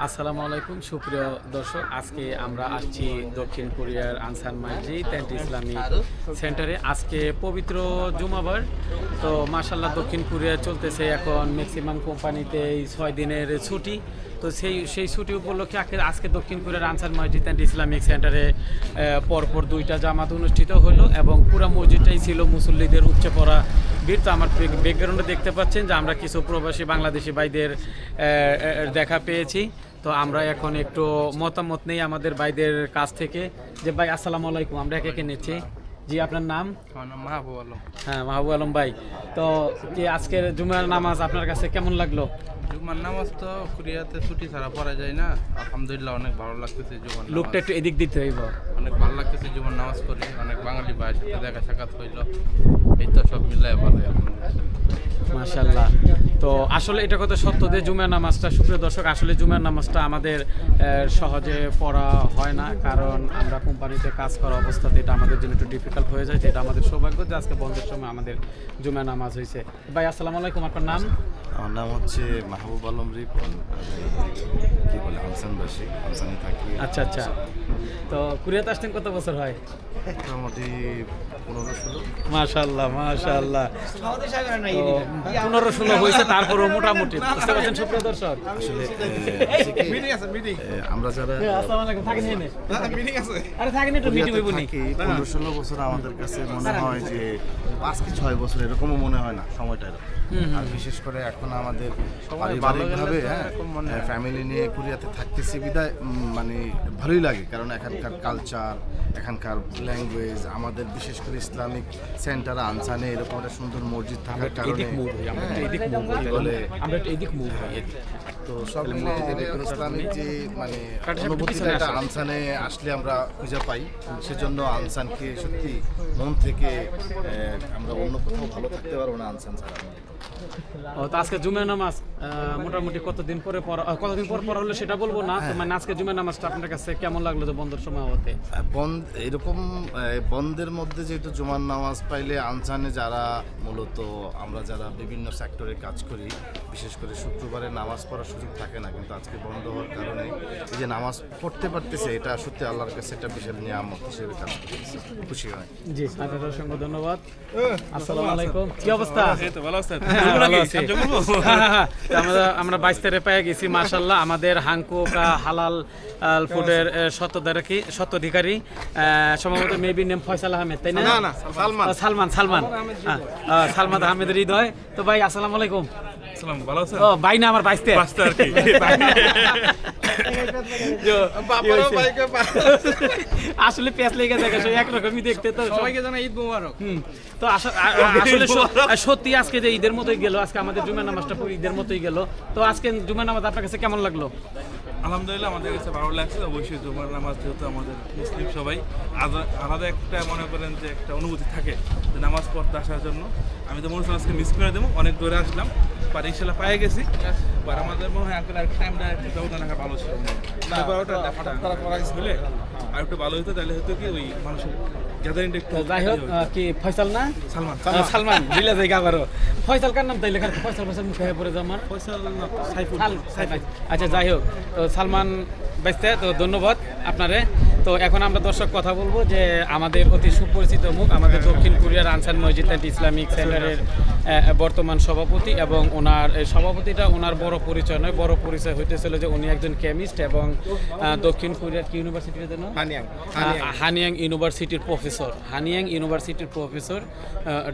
আসসালামু আলাইকুম, সুপ্রিয় দর্শক। আজকে আমরা আসছি দক্ষিণ কোরিয়ার আনসান মসজিদ অ্যান্ড ইসলামিক সেন্টারে। আজকে পবিত্র জুমাবার। তো মাসাল্লাহ দক্ষিণ কোরিয়া চলতেছে এখন ম্যাক্সিমাম কোম্পানিতে এই ছয় দিনের ছুটি। তো সেই সেই ছুটি উপলক্ষে আজকে- দক্ষিণ কোরিয়ার আনসার মসজিদ অ্যান্ড ইসলামিক সেন্টারে পরপর দুইটা জামাত অনুষ্ঠিত হলো এবং পুরো মসজিদটাই ছিল মুসল্লিদের উপচে পড়া ভিড়। তো আমার ব্যাকগ্রাউন্ডে দেখতে পাচ্ছেন যে আমরা কিছু প্রবাসী বাংলাদেশি ভাইদের দেখা পেয়েছি। তো আমরা এখন একটু মতামত নেই আমাদের ভাইদের কাছ থেকে যে ভাই আসসালামু আলাইকুম আমরা একে একে নিচ্ছি। জি আপনার নাম? মাহবুব আলম। হ্যাঁ মাহবুব আলম ভাই। তো কি আজকের জুমার নামাজ আপনার কাছে কেমন লাগল? জুমার নামাজ তো কুরিয়াতে ছুটি ছাড়া পড়া যায় না। আলহামদুলিল্লাহ অনেক ভালো লাগতেছে জুমার লোকটা একটু এদিক দিতে হইব। অনেক ভালো লাগতেছে জুমার নামাজ পড়ি অনেক বাঙালি ভাইয়ের সাথে দেখা সাক্ষাৎ হইল। এই তো সব মিলাই ভালো মাশাল্লাহ তো আসলে এটা কথা সত্য যে জুমার নামাজটা সুপ্রিয় দর্শক আসলে জুমার নামাজটা আমাদের সহজে পড়া হয় না কারণ আমরা কোম্পানিতে কাজ করা অবস্থাতে এটা আমাদের জন্য একটু ডিফিকাল্ট হয়ে যায় এটা আমাদের সৌভাগ্য যে আজকে বন্ধের সময় আমাদের জুমার নামাজ হয়েছে। ভাই আসসালামু আলাইকুম আপনার নাম? আমার নাম হচ্ছে মাহবুব আলম রিপন কি বলে হামসানবাসী হামসানে থাকি। আচ্ছা আচ্ছা। তো কুরিয়াতে আসতেন কত বছর হয়? মোটামুটি পনেরো ষোলো। মাশাল্লাহ মাশাল্লাহ পনেরো ষোলো হয়েছে তারপরও মোটামুটি। বুঝতে পারছেন সুপ্রিয় দর্শক? আসলে আহ, হচ্ছে কি, আহ, আমরা যারা আসসালামু আলাইকুম থাকেন এনে আরে থাকেন একটু মিটিং কোরিয়াতে হইব নি। থাকি পনেরো ষোলো বছর আমাদের কাছে মনে হয় যে পাঁচ কি ছয় বছর এরকমও মনে হয় না সময়টা এরকম। আর বিশেষ করে এখন আমাদের পারিবারিকভাবে হ্যাঁ ফ্যামিলি নিয়ে কোরিয়াতে থাকতেছি বিদায় মানে ভালোই লাগে কারণ এখানকার কালচার এখানকার ল্যাঙ্গুয়েজ আমাদের বিশেষ করে ইসলামিক সেন্টার আনসানে এরকম একটা সুন্দর মসজিদ থাকার কারণে হই বলে তো সব ইসলামিক যে মানে অনুভূতিটা আনসানে আসলে আমরা খুঁজে পাই। সেজন্য আনসানকে সত্যি মন থেকে আমরা অন্য কোথাও ভালো থাকতে পারব না আনসান ছাড়া। ও তো আজকে জুমের নামাজ মোটামুটি কতদিন পরে পড়া কতদিন পর পড়া হলো সেটা বলব না মানে আজকে জুমের নামাজটা আপনার কাছে কেমন লাগল যে বন্ধের সময় হতে বন্ধ এরকম বন্ধের মধ্যে যেহেতু জুমার নামাজ পাইলে আনসানে যারা মূলত আমরা যারা বিভিন্ন সেক্টরে কাজ করি বিশেষ করে শুক্রবারে নামাজ পড়ার সুযোগ থাকে না কিন্তু আজকে বন্ধ হওয়ার কারণে এই যে নামাজ পড়তে পারতেছে এটা সত্যি আল্লাহর কাছে একটা বিশাল নিয়ামত হিসেবে কাজ করতেছে। খুশি হয়। জি আপনাকে অসংখ্য ধন্যবাদ। আসসালামু আলাইকুম। কি অবস্থা? তো ভালো আছে হ্যাঁ। হ্যাঁ, হ্যাঁ, আমরা আমরা বাইশ তারিখে পেয়ে গেছি মার্শাল্লাহ আমাদের হাঙ্কু কা হালাল ফুডের আহ, সত্ত্বাধিকারী সত্ত্বাধিকারী সম্ভবত মেবি নেম ফয়সাল আহমেদ তাই না? না সালমান। সালমান সালমান। আহ, সালমান আহমেদ হৃদয়। তো ভাই আসসালামু আলাইকুম। সালাম ভালো আছে ও ভাই না আমার বাইশতে আর কি আসলে প্যাঁচ লেগে থাকে সব একরকমই দেখতে তো সবাইকে জানা ঈদ মোবারক। হুম। তো আসলে সত্যি আজকে যে ঈদের মতোই গেল আজকে আমাদের জুমের নামাজটা পুরো ঈদের মতোই গেল। তো আজকে জুমা নামাজ আপনার কাছে কেমন লাগল? আলহামদুলিল্লাহ আমাদের কাছে ভালো লাগছে। অবশ্যই জুমার নামাজ যেহেতু আমাদের মুসলিম সবাই আলাদা- একটা মনে করেন যে একটা অনুভূতি থাকে যে নামাজ পড়তে আসার জন্য। আমি তো মনে আজকে মিস করে দেবো অনেক দূরে আসলাম বাট ইনশাল্লাহ পায়ে গেছি। বাট আমাদের মনে হয় আঙ্কেল আর টাইমটা একটু ব্যবধান রাখা ভালো ছিল। আর একটু ভালো হতো তাহলে হতো কি ওই মানুষের গ্যাদারিংটা একটু যাই হোক কি ফয়সাল না? সালমান সালমান দিলে যাই আবারও ফয়সাল কার নাম তাই লেখা ফয়সাল ফয়সাল মুখে হয়ে পড়ে আমার। ফয়সাল না, সাইফুল। আচ্ছা যাই হোক তো সালমান বাইস্তে তো ধন্যবাদ আপনারে। তো এখন আমরা দর্শক কথা বলব যে আমাদের অতি সুপরিচিত মুখ আমাদের দক্ষিণ কোরিয়ার আনসার মসজিদ অ্যান্ড ইসলামিক সেন্টারের বর্তমান সভাপতি এবং ওনার সভাপতিটা ওনার বড় পরিচয় নয় বড় পরিচয় হইতেছিল যে উনি একজন কেমিস্ট এবং দক্ষিণ কোরিয়ার কি ইউনিভার্সিটির জন্য হানিয়াং ইউনিভার্সিটির প্রফেসর হানিয়াং ইউনিভার্সিটির প্রফেসর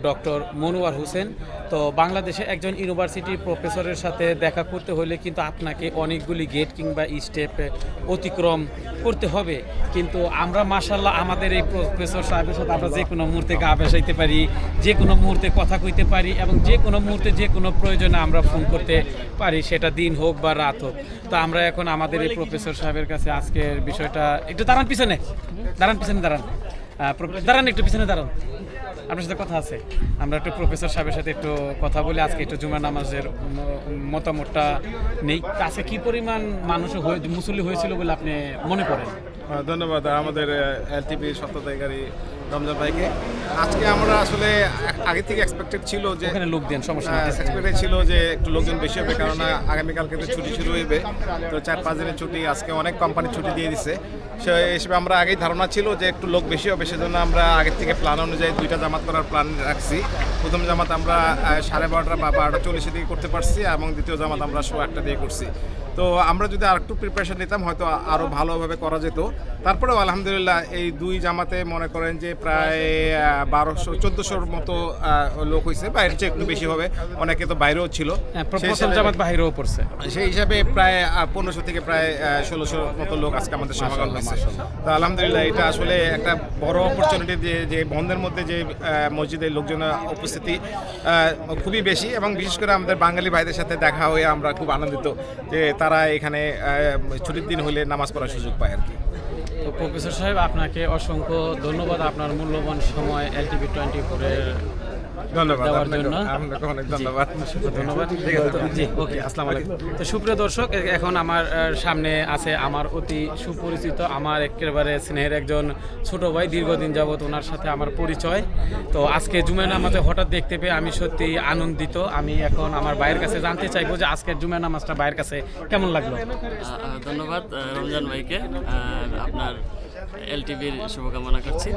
ডক্টর মনোয়ার হোসেন। তো বাংলাদেশে একজন ইউনিভার্সিটির প্রফেসরের সাথে দেখা করতে হলে কিন্তু আপনাকে অনেকগুলি গেট কিংবা স্টেপ অতিক্রম করতে হবে। কিন্তু আমরা মাসাল্লাহ আমাদের এই প্রফেসর সাহেবের সাথে আমরা যে কোনো মুহূর্তে গা বেসাইতে পারি যে কোনো মুহূর্তে কথা কইতে পারি এবং যে কোনো মুহূর্তে যে কোনো প্রয়োজনে আমরা ফোন করতে পারি, সেটা দিন হোক বা রাত হোক। তো আমরা এখন আমাদের এই প্রফেসর সাহেবের কাছে আজকের বিষয়টা, একটু দাঁড়ান পিছনে দাঁড়ান পিছনে দাঁড়ান। দাঁড়ান একটু পিছনে দাঁড়ান। আপনার সাথে কথা আছে। আমরা একটু প্রফেসর সাহেবের সাথে একটু কথা বলি। আজকে একটু জুমার নামাজের মতামতটা নেই। আজকে কি পরিমাণ মানুষ মুসল্লি হয়েছিল বলে আপনি মনে করেন? ধন্যবাদ। আমাদের এলটিপি সত্যাধিকারী রমজান ভাইকে আজকে আমরা আসলে আগে থেকে এক্সপেক্টেড ছিল যে ওখানে লোক দেন সমস্যা এক্সপেক্টেড ছিল যে একটু লোকজন বেশি হবে কারণ আগামীকালকে তো ছুটি শুরু হইবে। তো চার পাঁচ দিনের ছুটি আজকে অনেক কোম্পানি ছুটি দিয়ে দিছে। সে হিসেবে আমরা আগেই ধারণা ছিল যে একটু লোক বেশি হবে সেজন্য আমরা আগের থেকে প্ল্যান অনুযায়ী দুইটা জামাত করার প্ল্যান রাখছি। প্রথম জামাত আমরা সাড়ে বারোটা বা বারোটা চল্লিশে দিকে করতে পারছি এবং দ্বিতীয় জামাত আমরা শো আটটা দিয়ে করছি। তো আমরা যদি আর একটু প্রিপারেশন নিতাম হয়তো আরও ভালোভাবে করা যেত। তারপরেও আলহামদুলিল্লাহ এই দুই জামাতে মনে করেন যে প্রায় বারোশো চোদ্দোশোর মতো লোক হয়েছে বাইরের চেয়ে একটু বেশি হবে অনেকে তো বাইরেও ছিল। হ্যাঁ, জামাত বাহিরেও পড়ছে। সেই হিসাবে প্রায় পনেরোশো থেকে প্রায় ষোলোশো মতো লোক আজকে আমাদের সমাগম হয়েছে। তো আলহামদুলিল্লাহ এটা আসলে একটা বড় অপরচুনিটি যে যে বন্ধের মধ্যে যে মসজিদের লোকজনের উপস্থিতি খুবই বেশি এবং বিশেষ করে আমাদের বাঙালি ভাইদের সাথে দেখা হয়ে আমরা খুব আনন্দিত যে তারা এখানে ছুটির দিন হলে নামাজ পড়ার সুযোগ পায় আর কি। তো প্রফেসর সাহেব, আপনাকে অসংখ্য ধন্যবাদ। আপনার মূল্যবান সময় এলটিভি টোয়েন্টি ফোরের ধন্যবাদ দেওয়ার জন্য। আপনাকে অনেক ধন্যবাদ। ধন্যবাদ। জি ওকে আসসালামু আলাইকুম। তো সুপ্রিয় দর্শক এখন আমার সামনে আছে আমার অতি সুপরিচিত আমার একেবারে স্নেহের একজন ছোট ভাই দীর্ঘদিন যাবত ওনার সাথে আমার পরিচয়। তো আজকে জুমে নামাজে হঠাৎ দেখতে পেয়ে আমি সত্যি আনন্দিত। আমি এখন আমার ভাইয়ের কাছে জানতে চাইব যে আজকের জুমে নামাজটা ভাইয়ের কাছে কেমন লাগল? ধন্যবাদ রমজান ভাইকে। আপনার এলটিভির শুভকামনা করছি।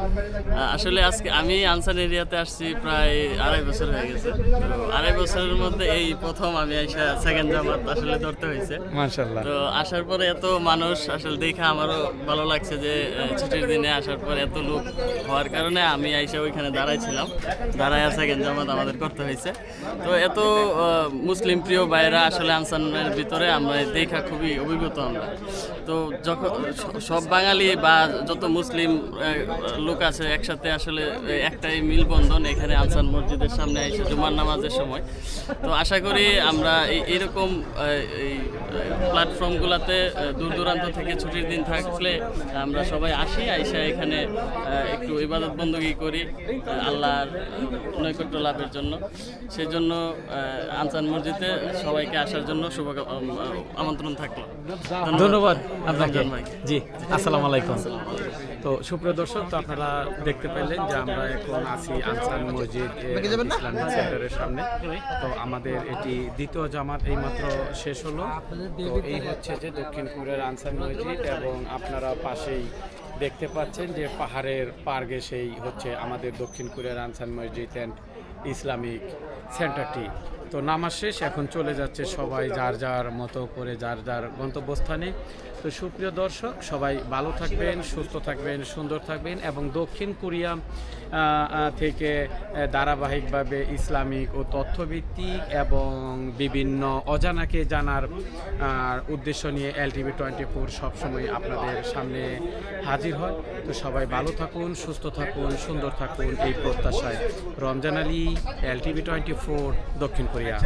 আসলে আজকে আমি আনসার এরিয়াতে আসছি প্রায় আড়াই বছর হয়ে গেছে। আড়াই বছরের মধ্যে এই প্রথম আমি এসে সেকেন্ড জামাত আসলে ধরতে হয়েছে। তো আসার পরে এত মানুষ আসলে দেখে আমারও ভালো লাগছে যে ছুটির দিনে আসার পরে এত লোক হওয়ার কারণে আমি আইসা ওইখানে দাঁড়াইছিলাম। দাঁড়ায় সেকেন্ড জামাত আমাদের করতে হয়েছে। তো এত মুসলিম প্রিয় ভাইরা আসলে আনসানের ভিতরে আমরা দেখা খুবই অভিজ্ঞত আমরা। তো যখন সব বাঙালি বা যত মুসলিম লোক আছে একসাথে আসলে একটাই মিলবন্ধন এখানে আনসান মসজিদের সামনে এসে জুমার নামাজের সময়। তো আশা করি আমরা এই এরকম এই প্ল্যাটফর্মগুলোতে দূর দূরান্ত থেকে ছুটির দিন থাকলে আমরা সবাই আসি আইসা এখানে একটু ইবাদত বন্দী করি আল্লাহর নৈকট্য লাভের জন্য। সেই জন্য আনসান মসজিদে সবাইকে আসার জন্য শুভ আমন্ত্রণ থাকল। ধন্যবাদ। আপনাকে। জি আসসালামু আলাইকুম। তো সুপ্রিয় দর্শক তো আপনারা দেখতে পেলেন যে আমরা এখন আছি আনসার মসজিদ ইসলামিক সেন্টারের সামনে। তো আমাদের এটি দ্বিতীয় জামাত এইমাত্র শেষ হলো। তো এই হচ্ছে যে দক্ষিণ কোরিয়ার আনসার মসজিদ এবং আপনারা পাশেই দেখতে পাচ্ছেন যে পাহাড়ের পার্গে সেই হচ্ছে আমাদের দক্ষিণ কোরিয়ার আনসার মসজিদ অ্যান্ড ইসলামিক সেন্টারটি। তো নামাজ শেষ এখন চলে যাচ্ছে সবাই যার যার মতো করে যার যার গন্তব্যস্থানে। তো সুপ্রিয় দর্শক, সবাই ভালো থাকবেন, সুস্থ থাকবেন, সুন্দর থাকবেন এবং দক্ষিণ কোরিয়া থেকে ধারাবাহিকভাবে ইসলামিক ও তথ্যভিত্তিক এবং বিভিন্ন অজানাকে জানার উদ্দেশ্য নিয়ে এল টিভি টোয়েন্টি ফোর সবসময় আপনাদের সামনে হাজির হয়। তো সবাই ভালো থাকুন, সুস্থ থাকুন, সুন্দর থাকুন এই প্রত্যাশায়। Ramzan Ali L TV twenty four দক্ষিণ কোরিয়া।